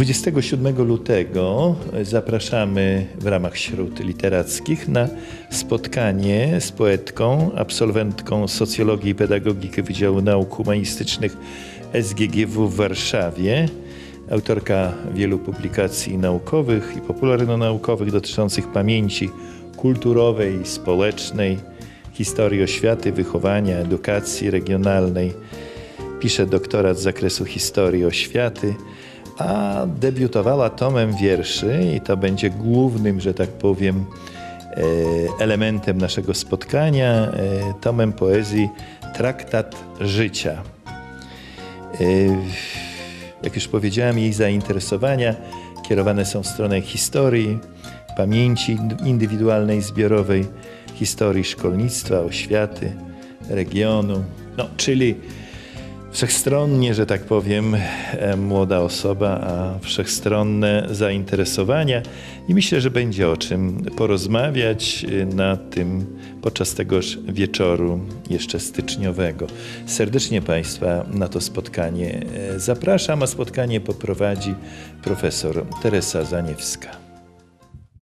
27 lutego zapraszamy w ramach śród literackich na spotkanie z poetką, absolwentką socjologii i pedagogiki Wydziału Nauk Humanistycznych SGGW w Warszawie, autorka wielu publikacji naukowych i popularno-naukowych dotyczących pamięci kulturowej społecznej, historii oświaty, wychowania, edukacji regionalnej. Pisze doktorat z zakresu historii oświaty, a debiutowała tomem wierszy i to będzie głównym, że tak powiem, e, elementem naszego spotkania, e, tomem poezji Traktat Życia. E, Jak już powiedziałem, jej zainteresowania kierowane są w stronę historii, pamięci indywidualnej, zbiorowej, historii szkolnictwa, oświaty, regionu, no, czyli wszechstronnie, że tak powiem, e, młoda osoba, a wszechstronne zainteresowania i myślę, że będzie o czym porozmawiać e, na tym podczas tegoż wieczoru jeszcze styczniowego. Serdecznie Państwa na to spotkanie e, zapraszam, a spotkanie poprowadzi profesor Teresa Zaniewska.